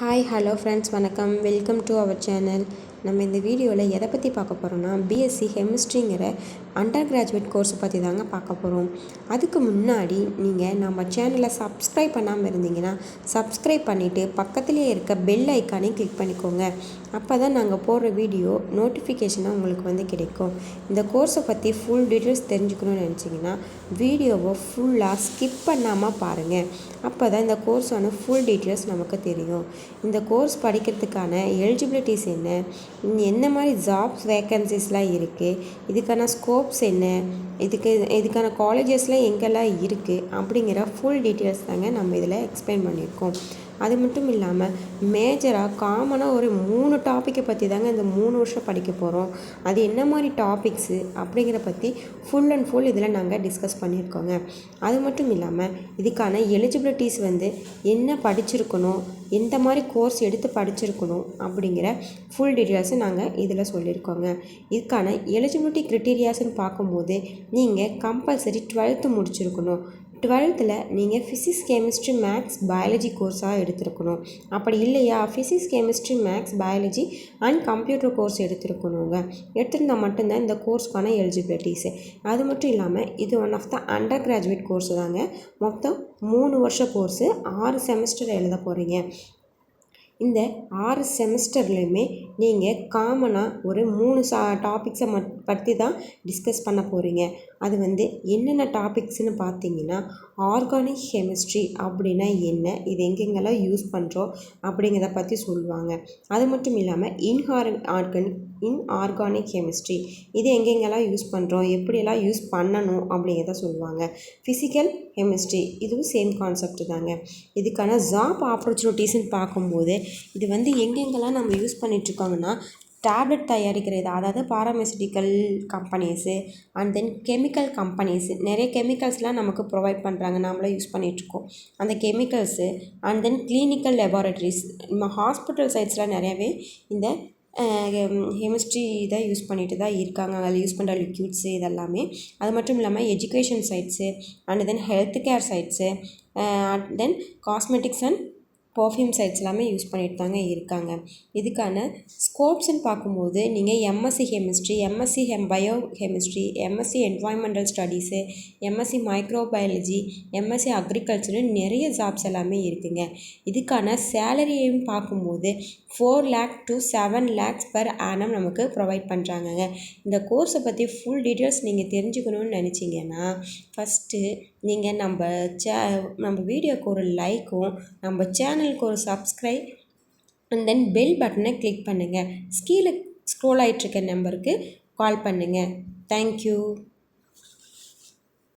Hi hello friends வணக்கம் welcome to our channel நம்ம இந்த வீடியோவில் எதை பற்றி பார்க்க போகிறோம்னா பிஎஸ்சி கெமிஸ்ட்ரிங்கிற அண்டர் கிராஜுவேட் கோர்ஸை பற்றி தாங்க பார்க்க போகிறோம் அதுக்கு முன்னாடி நீங்கள் நம்ம சேனலை சப்ஸ்கிரைப் பண்ணாமல் இருந்தீங்கன்னா சப்ஸ்கிரைப் பண்ணிவிட்டு பக்கத்துலேயே இருக்க பெல் ஐக்கானே கிளிக் பண்ணிக்கோங்க. அப்போ தான் நாங்கள் போடுற வீடியோ நோட்டிஃபிகேஷனாக உங்களுக்கு வந்து கிடைக்கும். இந்த கோர்ஸை பற்றி ஃபுல் டீட்டெயில்ஸ் தெரிஞ்சுக்கணும்னு நினச்சிங்கன்னா வீடியோவை ஃபுல்லாக ஸ்கிப் பண்ணாமல் பாருங்கள் அப்போ தான் இந்த கோர்ஸான ஃபுல் டீட்டெயில்ஸ் நமக்கு தெரியும். இந்த கோர்ஸ் படிக்கிறதுக்கான எலிஜிபிலிட்டிஸ் என்ன? என்ன மாதிரி ஜாப்ஸ் வேக்கன்சிஸ்லாம் இருக்குது இதுக்கான ஸ்கோப்ஸ் என்ன? இதுக்கு இதுக்கான காலேஜஸ்லாம் எங்கெல்லாம் இருக்குது அப்படிங்கிற ஃபுல் டீட்டெயில்ஸ் தாங்க நம்ம இதில் எக்ஸ்பிளைன் பண்ணியிருக்கோம். அது மட்டும் இல்லாமல் மேஜராக காமனாக ஒரு மூணு டாப்பிக்கை பற்றி தாங்க இந்த மூணு வருஷம் படிக்க போகிறோம் அது என்ன மாதிரி டாபிக்ஸு அப்படிங்கிற பற்றி ஃபுல் அண்ட் ஃபுல் இதில் நாங்கள் டிஸ்கஸ் பண்ணியிருக்கோங்க. அது மட்டும் இல்லாமல் இதுக்கான எலிஜிபிலிட்டிஸ் வந்து என்ன படிச்சிருக்கணும் எந்த மாதிரி கோர்ஸ் எடுத்து படிச்சிருக்கணும் அப்படிங்கிற ஃபுல் டீட்டெயில்ஸும் நாங்கள் இதில் சொல்லியிருக்கோங்க. இதுக்கான எலிஜிபிலிட்டி க்ரிட்டீரியாஸ்ன்னு பார்க்கும்போது நீங்கள் கம்பல்சரி டுவெல்த்து முடிச்சிருக்கணும். டுவெல்த்தில் நீங்கள் ஃபிசிக்ஸ் கெமிஸ்ட்ரி மேக்ஸ் பயாலஜி கோர்ஸாக எடுத்துருக்கணும். அப்படி இல்லையா? Physics chemistry maths biology and computer course எடுத்திருக்கணுங்க. எடுத்திருந்தால் மட்டும்தான் இந்த கோர்ஸ்க்கான எலிஜிபிலிட்டிஸு. அது மட்டும் இல்லாமல் இது one of the undergraduate course தாங்க. மொத்தம் மூணு வருஷ கோர்ஸு ஆறு செமஸ்டர் எழுத போகிறீங்க இந்த ஆறு செமஸ்டர்லேயுமே நீங்கள் காமனாக ஒரு மூணு சா டாபிக்ஸை மட் பற்றி தான் டிஸ்கஸ் பண்ண போகிறீங்க அது வந்து என்னென்ன டாபிக்ஸ்னு பார்த்தீங்கன்னா ஆர்கானிக் கெமிஸ்ட்ரி அப்படின்னா என்ன இது எங்கெங்கெல்லாம் யூஸ் பண்ணுறோம் அப்படிங்கிறத பற்றி சொல்லுவாங்க. அது மட்டும் இல்லாமல் இன்ஹார் ஆர்கானிக் இன்ஆர்கானிக் கெமிஸ்ட்ரி இது எங்கெங்கெல்லாம் யூஸ் பண்ணுறோம் எப்படியெல்லாம் யூஸ் பண்ணணும் அப்படிங்கிறத சொல்லுவாங்க. ஃபிசிக்கல் கெமிஸ்ட்ரி இதுவும் சேம் கான்செப்ட் தாங்க. இதுக்கான ஜாப் ஆப்பர்ச்சுனிட்டிஸ்ன்னு பார்க்கும்போது இது வந்து எங்கெங்கெல்லாம் நம்ம யூஸ் பண்ணிகிட்ருக்கோங்கன்னா டேப்லெட் தயாரிக்கிறது அதாவது pharmaceutical companies and then chemical companies நிறைய கெமிக்கல்ஸ்லாம் நமக்கு ப்ரொவைட் பண்ணுறாங்க நாமளே யூஸ் பண்ணிகிட்ருக்கோம் அந்த chemicals and then clinical laboratories நம்ம ஹாஸ்பிட்டல் சைட்ஸ்லாம் நிறையாவே இந்த கெமிஸ்ட்ரி இதை யூஸ் பண்ணிட்டு தான் இருக்காங்க. அதில் யூஸ் பண்ணுற லிக்யூட்ஸு இதெல்லாமே. அது மட்டும் இல்லாமல் education sides and then health care sides and then cosmetics and perfume sides எல்லாமே யூஸ் பண்ணிட்டு தாங்க இருக்காங்க. இதுக்கான ஸ்கோப்ஸ்ன்னு பார்க்கும்போது நீங்கள் MSc chemistry MSc hem biochemistry MSc environmental studies MSc microbiology MSc அக்ரிகல்ச்சர்னு நிறைய ஜாப்ஸ் எல்லாமே இருக்குங்க. இதுக்கான சேலரியையும் பார்க்கும்போது four lakh to seven lakhs per annum நமக்கு ப்ரொவைட் பண்ணுறாங்கங்க இந்த கோர்ஸை பற்றி ஃபுல் டீட்டெயில்ஸ் நீங்கள் தெரிஞ்சுக்கணுன்னு நினச்சிங்கன்னா ஃபஸ்ட்டு நீங்கள் நம்ம சே நம்ம வீடியோக்கு ஒரு லைக்கும் நம்ம சேனலுக்கு ஒரு சப்ஸ்கிரைப் அண்ட் தென் பெல் பட்டனை கிளிக் பண்ணுங்கள் ஸ்கீல ஸ்க்ரோல் ஆகிட்டுருக்க நம்பருக்கு கால் பண்ணுங்கள் தேங்க்யூ